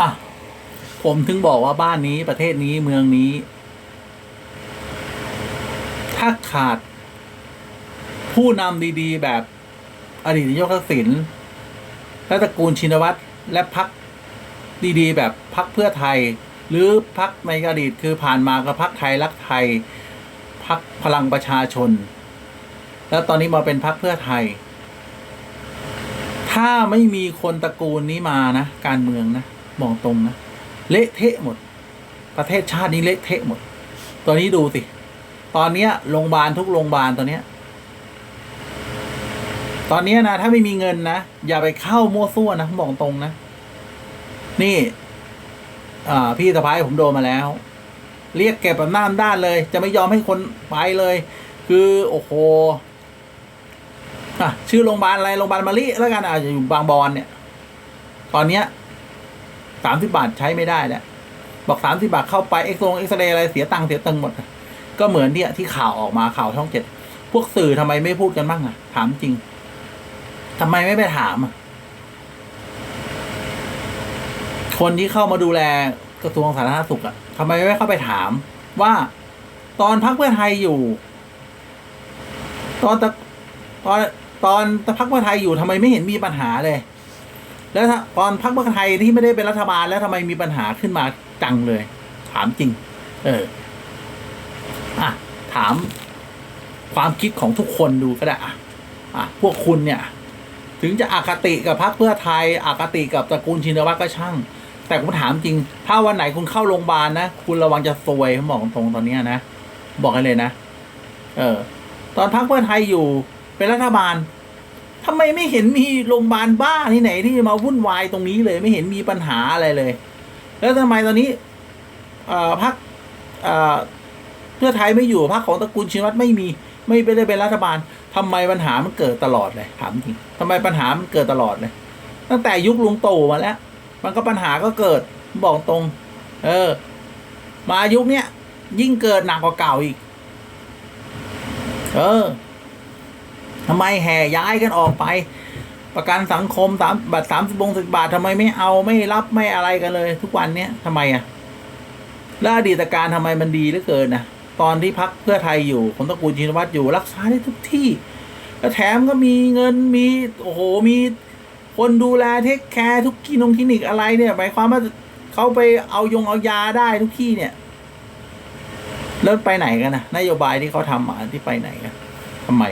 อะ ผมถึงบอกว่าบ้านนี้ประเทศนี้เมืองนี้ ถ้าขาด ผู้นำดีๆ แบบอดีตนายกทักษิณและตระกูลชินวัตรและพักดีๆ แบบพักเพื่อไทย หรือพักในอดีตคือผ่านมากับพักไทยรักไทยพักพลังประชาชน แล้วตอนนี้มาเป็นพักเพื่อไทย ถ้าไม่มีคนตระกูลนี้มานะ การเมืองนะ บอกตรงนะ เละเทะหมด ประเทศชาตินี้เละเทะหมด ตอนนี้ดูสิ ตอนเนี้ยโรงพยาบาลทุกโรงพยาบาลตอนเนี้ย ตอนนี้นะ ถ้าไม่มีเงินนะ อย่าไปเข้ามั่วซั่วนะผมบอกตรงนะ นี่อ่าพี่สะพ้ายผมโดนมาแล้ว เรียกเก็บแบบน้าด้านเลย จะไม่ยอมให้คนไปเลย คือโอ้โหอะชื่อโรงพยาบาลอะไรโรงพยาบาลมะลิแล้วกันอะอยู่บางบอนเนี่ย ตอนเนี้ย สามสิบาทใช้ไม่ได้แล้วบอกสามสิบาทเข้าไปเอ็กซ์โรงเอ็กซเรย์อะไรเสียตังค์เสียตังค์หมด ก็เหมือนเนี่ยที่ข่าวออกมาข่าวช่องเจ็ดพวกสื่อทำไมไม่พูดกันบ้างอะ ถามจริงทำไมไม่ไปถามอะคนที่เข้ามาดูแลกระทรวงสาธารณสุขอะทำไมไม่เข้าไปถาม ว่าตอนพักเพื่อไทยอยู่ ตอนตะตอนตอนพักเพื่อไทยอยู่ทำไมไม่เห็นมีปัญหาเลย แล้วตอนพักเพื่อไทยที่ไม่ได้เป็นรัฐบาลแล้วทำไมมีปัญหาขึ้นมาจังเลย ถามจริง เอออะถามความคิดของทุกคนดูก็ได้อะอะพวกคุณเนี่ย ถึงจะอคติกับพรรคเพื่อไทยอคติกับตระกูลชินวัตรก็ช่าง แต่ผมถามจริง ถ้าวันไหนคุณเข้าโรงพยาบาลนะคุณระวังจะซวยผมบอกตรงๆตอนนี้นะบอกให้เลยนะ เออ ตอนพรรคเพื่อไทยอยู่เป็นรัฐบาล ทำไมไม่เห็นมีโรงพยาบาลบ้าที่ไหนที่มาวุ่นวายตรงนี้เลย ไม่เห็นมีปัญหาอะไรเลย แล้วทำไมตอนนี้พรรคเพื่อไทยไม่อยู่พรรคของตระกูลชินวัตรไม่มีไม่ได้เป็นรัฐบาลทำไมปัญหามันเกิดตลอดเลยถามจริงทำไมปัญหามันเกิดตลอดเลย ตั้งแต่ยุคลุงตู่มาแล้ว มันก็ปัญหาก็เกิดบอกตรง เออ มายุคเนี้ยยิ่งเกิดหนักกว่าเก่าอีก เออ ทำไมแห่ย้ายกันออกไป ประกันสังคมสามบัตรสามสิบบงสิบบาททำไมไม่เอาไม่รับไม่อะไรกันเลย ทุกวันเนี้ยทำไมอะแล้วอดีตการทำไมมันดีเหลือเกินนะตอนที่พักเพื่อไทยอยู่คนตระกูลชินวัตรอยู่รักษาได้ทุกที่แล้วแถมก็มีเงินมีโอ้โหมีคนดูแลเทคแคร์ทุกคลินงคลินิกอะไรเนี่ยหมายความว่าเขาไปเอายงเอายาได้ทุกที่เนี่ยแล้วไปไหนกันนะนโยบายที่เขาทำมาที่ไปไหนกันทำไม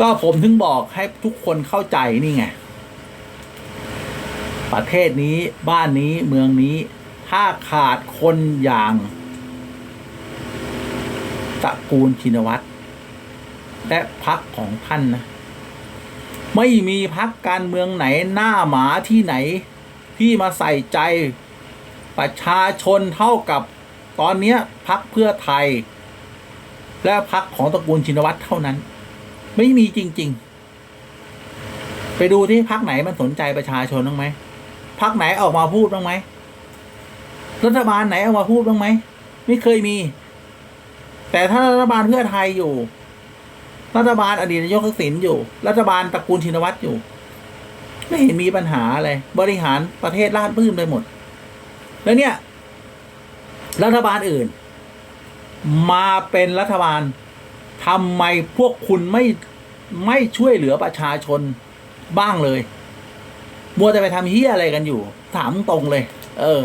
ก็ผมถึงบอกให้ทุกคนเข้าใจนี่ไง ประเทศนี้บ้านนี้เมืองนี้ ถ้าขาดคนอย่างตระกูลชินวัตรและพักของท่านนะ ไม่มีพักการเมืองไหนหน้าหมาที่ไหน ที่มาใส่ใจประชาชนเท่ากับตอนนี้พักเพื่อไทย และพักของตระกูลชินวัตรเท่านั้น ไม่มีจริง ๆ ไปดูที่พักไหนมันสนใจประชาชนบ้างไหมพักไหนออกมาพูดบ้างไหมรัฐบาลไหนออกมาพูดบ้างไหมไม่เคยมี แต่ถ้ารัฐบาลเพื่อไทยอยู่ รัฐบาลอดีตนายกทักษิณอยู่ รัฐบาลตระกูลชินวัตรอยู่ ไม่เห็นมีปัญหาอะไรบริหารประเทศราดพื้นไปหมด แล้วเนี่ย รัฐบาลอื่น มาเป็นรัฐบาล ทำไมพวกคุณไม่ไม่ช่วยเหลือประชาชนบ้างเลย มัวแต่ไปทำเฮี้ยอะไรกันอยู่ ถามตรงเลย เออ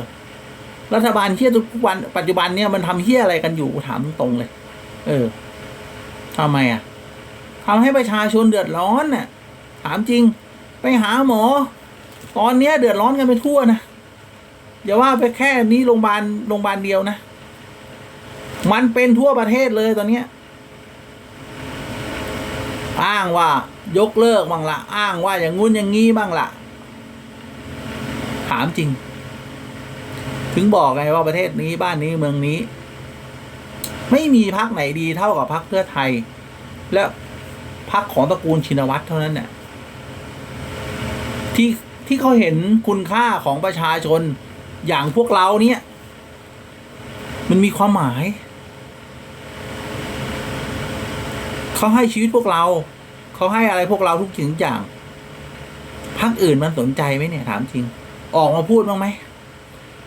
รัฐบาลเฮี้ยทุกวันปัจจุบันเนี่ยมันทำเฮี้ยอะไรกันอยู่ถามตรงเลย เออทำไมอะทำให้ประชาชนเดือดร้อนน่ะ ถามจริง ไปหาหมอ ตอนเนี้ยเดือดร้อนกันไปทั่วนะอย่าว่าไปแค่นี้โรงพยาบาลโรงพยาบาลเดียวนะ มันเป็นทั่วประเทศเลยตอนเนี้ย อ้างว่ายกเลิกบ้างละอ้างว่าอย่างงู้นอย่างงี้บ้างละถามจริง ถึงบอกไงว่าประเทศนี้บ้านนี้เมืองนี้ ไม่มีพักไหนดีเท่ากับพักเพื่อไทย และพักของตระกูลชินวัตรเท่านั้นเนี่ยที่ที่เขาเห็นคุณค่าของประชาชนอย่างพวกเราเนี่ย มันมีความหมาย เขาให้ชีวิตพวกเรา เขาให้อะไรพวกเราทุกสิ่งทุกอย่างพักอื่นมันสนใจไหมเนี่ยถามจริง ออกมาพูดบ้างไหม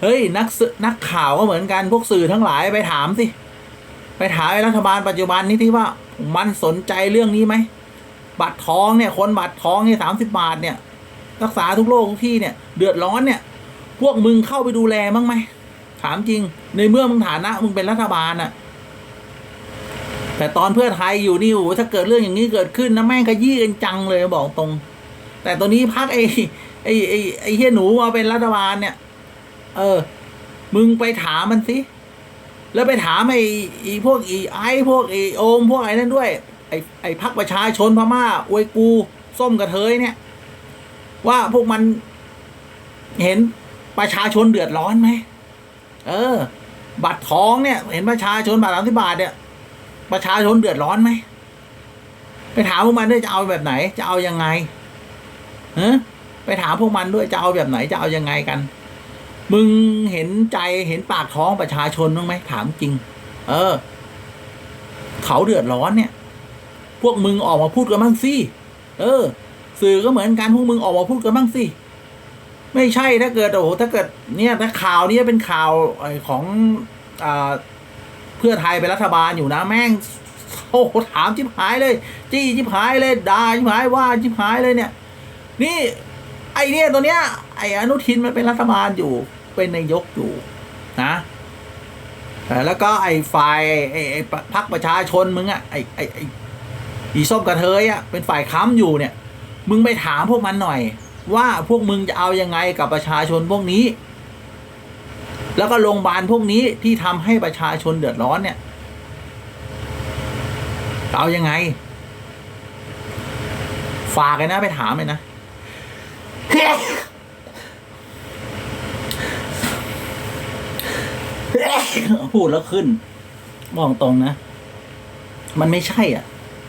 เฮ้ยนักสื่อนักข่าวก็เหมือนกันพวกสื่อทั้งหลายไปถามสิไปถามไอ้รัฐบาลปัจจุบันนี้ที่ว่ามันสนใจเรื่องนี้ไหมบัตรทองเนี่ยคนบัตรทองเนี่ยสามสิบบาทเนี่ย รักษาทุกโรคทุกที่เนี่ย เดือดร้อนเนี่ย พวกมึงเข้าไปดูแลมั้งไหมถามจริง ในเมื่อมึงฐานะมึงเป็นรัฐบาลน่ะ แต่ตอนเพื่อไทยอยู่นี่โอ้ถ้าเกิดเรื่องอย่างนี้เกิดขึ้นนะแม่งขยี้กันจังเลยบอกตรง แต่ตัวนี้พักไอ้ไอ้ไอ้ไอ้เฮียหนูมาเป็นรัฐบาลเนี่ย เออ มึงไปถามมันสิ แล้วไปถามไอ้ไอ้พวกไอ้ไอ้พวกไอ้โอมพวกไอ้นั่นด้วย ไอ้ไอ้พักประชาชนพม่าอวยกูส้มกระเทยเนี่ย ว่าพวกมันเห็นประชาชนเดือดร้อนไหม เออ บัตรทองเนี่ย เห็นประชาชนบาทสามสิบาทเนี่ย ประชาชนเดือดร้อนไหมไปถามพวกมันด้วยจะเอาแบบไหน จะเอายังไงฮะไปถามพวกมันด้วยจะเอาแบบไหนจะเอายังไงกัน มึงเห็นใจเห็นปากท้องประชาชนบ้างไหมถามจริง เออ เขาเดือดร้อนเนี่ย พวกมึงออกมาพูดกันบ้างสิเออ สื่อก็เหมือนกันพวกมึงออกมาพูดกันบ้างสิไม่ใช่ถ้าเกิดโอ้โหถ้าเกิดเนี่ยถ้าข่าวเนี้เป็นข่าวไอ้ของอ่า พื่อไทยเป็นรัฐบาลอยู่นะแม่งโอ้โหถามชิบหายเลย จี้ชิบหายเลยด่าชิบหายว่าชิบหายเลยเนี่ย นี่ไอเนี่ยตัวเนี้ยไออนุทินมันเป็นรัฐบาลอยู่ เป็นนายกอยู่นะแล้วก็ไอฝ่ายไอไอพักประชาชนมึงอะไอไอไออีส้มกระเทยอะเป็นฝ่ายค้ำอยู่เนี่ย มึงไปถามพวกมันหน่อย ว่าพวกมึงจะเอายังไงกับประชาชนพวกนี้ แล้วก็โรงพยาบาลพวกนี้ที่ทำให้ประชาชนเดือดร้อนเนี่ยเอายังไง ฝากเลยนะไปถามเลยนะ พูดแล้วขึ้นมองตรงนะ มันไม่ใช่อะ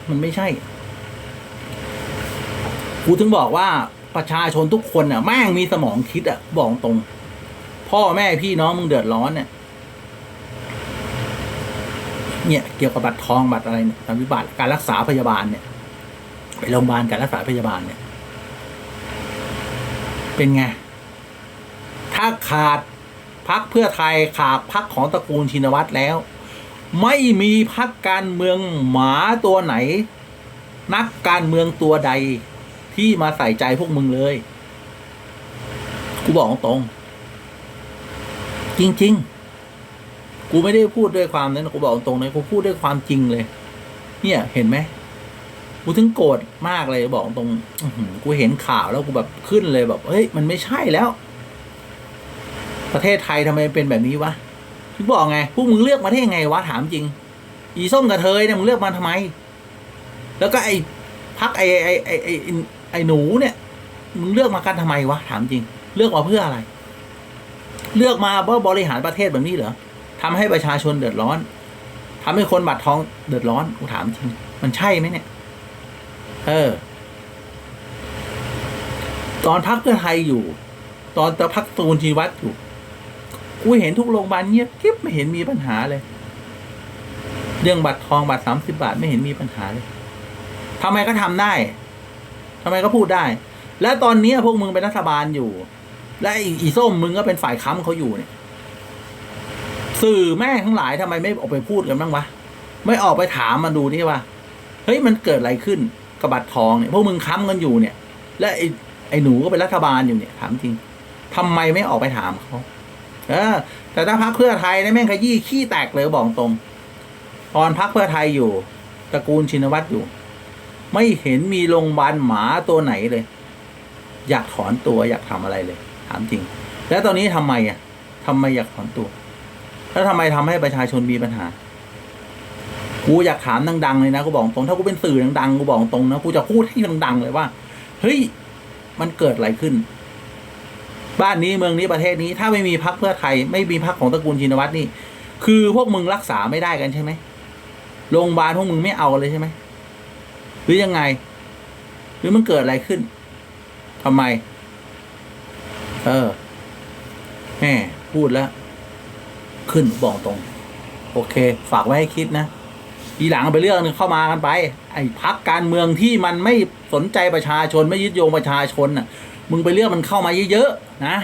มันไม่ใช่กูถึงบอกว่าประชาชนทุกคนอะ แม่งมีสมองคิดอะ บอกตรง พ่อแม่พี่น้องมึงเดือดร้อนเนี่ยเนี่ยเกี่ยวกับบัตรทองบัตรอะไรเนี่ยสามวิบัติการรักษาพยาบาลเนี่ย ไปโรงพยาบาลการรักษาพยาบาลเนี่ย เป็นไง ถ้าขาดพักเพื่อไทยขาดพักของตระกูลชินวัตรแล้ว ไม่มีพักการเมืองหมาตัวไหน นักการเมืองตัวใดที่มาใส่ใจพวกมึงเลย กูบอกตรง จริง ๆ กูไม่ได้พูดด้วยความนั้นกูบอกตรงๆเลยกูพูดด้วยความจริงเลย เนี่ยเห็นไหมกูถึงโกรธมากเลยบอกตรงกูเห็นข่าวแล้วกูแบบขึ้นเลยแบบเฮ้ยมันไม่ใช่แล้ว ประเทศไทยทำไมเป็นแบบนี้วะถึงบอกไงพวกมึงเลือกมาได้ยังไงวะถามจริง อีส้มกระเทยเนี่ยมึงเลือกมาทำไม แล้วก็ไอ้พักไอ้ไอ้ไอ้ไอ้ไอ้ไอ้หนูเนี่ยมึงเลือกมากันทำไมวะถามจริง เลือกมาเพื่ออะไร เลือกมาเพื่อบริหารประเทศแบบนี้เหรอทำให้ประชาชนเดือดร้อนทำให้คนบัตรทองเดือดร้อนกูถามจริง มันใช่ไหมเนี่ย เออ ตอนพักเพื่อไทยอยู่ ตอนตะพักตูนชีวัตรอยู่กูเห็นทุกโรงพยาบาลเงียบกิ๊บไม่เห็นมีปัญหาเลย เรื่องบัตรทองบัตรสามสิบาทไม่เห็นมีปัญหาเลยทำไมก็ทำได้ทำไมก็พูดได้ และตอนนี้พวกมึงเป็นรัฐบาลอยู่ และอีส้มมึงก็เป็นฝ่ายค้ำเขาอยู่เนี่ย สื่อแม่ทั้งหลายทำไมไม่ออกไปพูดกันบ้างวะ ไม่ออกไปถามมาดูที่ว่าเฮ้ยมันเกิดอะไรขึ้นกับบัตรทองเนี่ยพวกมึงค้ำกันอยู่เนี่ย และไอ้ไอ้หนูก็เป็นรัฐบาลอยู่เนี่ยถามจริงทำไมไม่ออกไปถามเขาเออ แต่ถ้าพักเพื่อไทยเนี่ยแม่งขยี้ขี้แตกเลยบอกตรง ตอนพักเพื่อไทยอยู่ตระกูลชินวัตรอยู่ ไม่เห็นมีโรงพยาบาลหมาตัวไหนเลย อยากถอนตัวอยากทำอะไรเลย ถามจริง แล้วตอนนี้ทำไมอะทำไมอยากถอนตัว แล้วทำไมทำให้ประชาชนมีปัญหา กูอยากถามดังๆเลยนะกูบอกตรงถ้ากูเป็นสื่อดังๆกูบอกตรงนะกูจะพูดให้ดังๆเลยว่าเฮ้ยมันเกิดอะไรขึ้น บ้านนี้เมืองนี้ประเทศนี้ ถ้าไม่มีพักเพื่อไทย ไม่มีพักของตระกูลชินวัตรนี่ คือพวกมึงรักษาไม่ได้กันใช่ไหมโรงพยาบาลพวกมึงไม่เอาเลยใช่ไหมหรือยังไง หรือมันเกิดอะไรขึ้นทำไม เออแหมพูดแล้ว ขึ้นบอกตรง โอเค ฝากไว้ให้คิดนะทีหลังไปเรื่องหนึงเข้ามากันไป ไอ้พักการเมืองที่มันไม่สนใจประชาชนไม่ยึดโยงประชาชนน่ะ มึงไปเลือกมันเข้ามาเยอะๆนะ